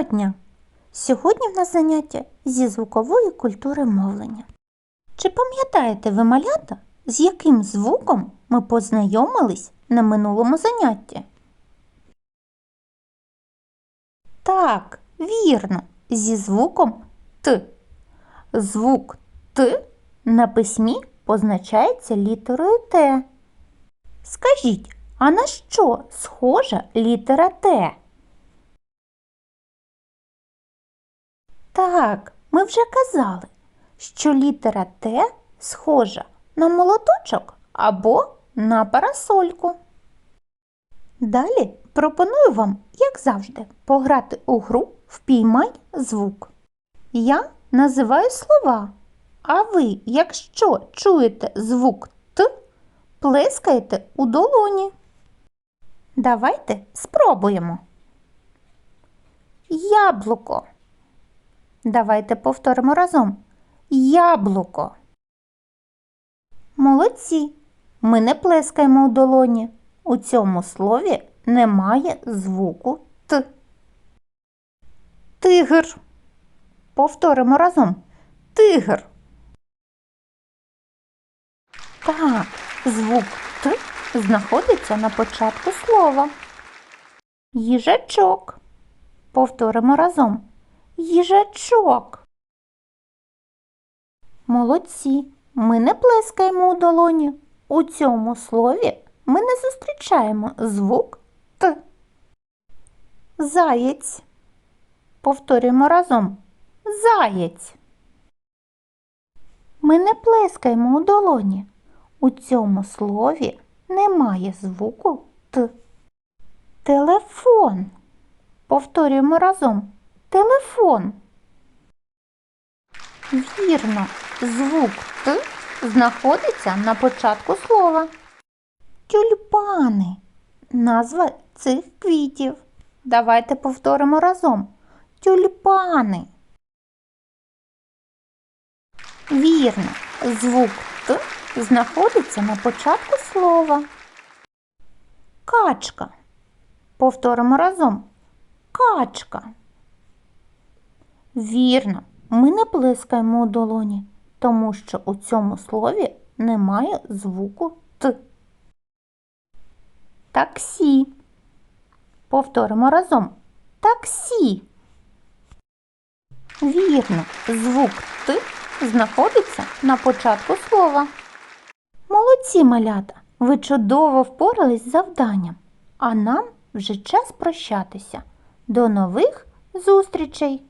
Доброго дня! Сьогодні в нас заняття зі звукової культури мовлення. Чи пам'ятаєте ви малята, з яким звуком ми познайомились на минулому занятті? Так, вірно, зі звуком Т. Звук Т на письмі позначається літерою Т. Скажіть, а на що схожа літера Т? Так, ми вже казали, що літера Т схожа на молоточок або на парасольку. Далі пропоную вам, як завжди, пограти у гру Впіймай звук. Я називаю слова, а ви, якщо чуєте звук Т, плескаєте у долоні. Давайте спробуємо. Яблуко. Давайте повторимо разом. Яблуко. Молодці. Ми не плескаємо у долоні. У цьому слові немає звуку Т. Тигр. Повторимо разом. Тигр. Так, звук Т знаходиться на початку слова. Їжачок. Повторимо разом. Їжачок. Молодці. Ми не плескаємо у долоні. У цьому слові ми не зустрічаємо звук Т. Заєць. Повторюємо разом. Заєць. Ми не плескаємо у долоні. У цьому слові немає звуку Т. Телефон. Повторюємо разом. Телефон. Вірно, звук Т знаходиться на початку слова. Тюльпани. Назва цих квітів. Давайте повторимо разом. Тюльпани. Вірно, звук Т знаходиться на початку слова. Качка. Повторимо разом. Качка. Вірно, ми не плескаємо у долоні, тому що у цьому слові немає звуку Т. Таксі. Повторимо разом. Таксі. Вірно, звук Т знаходиться на початку слова. Молодці малята, ви чудово впорались з завданням, а нам вже час прощатися. До нових зустрічей!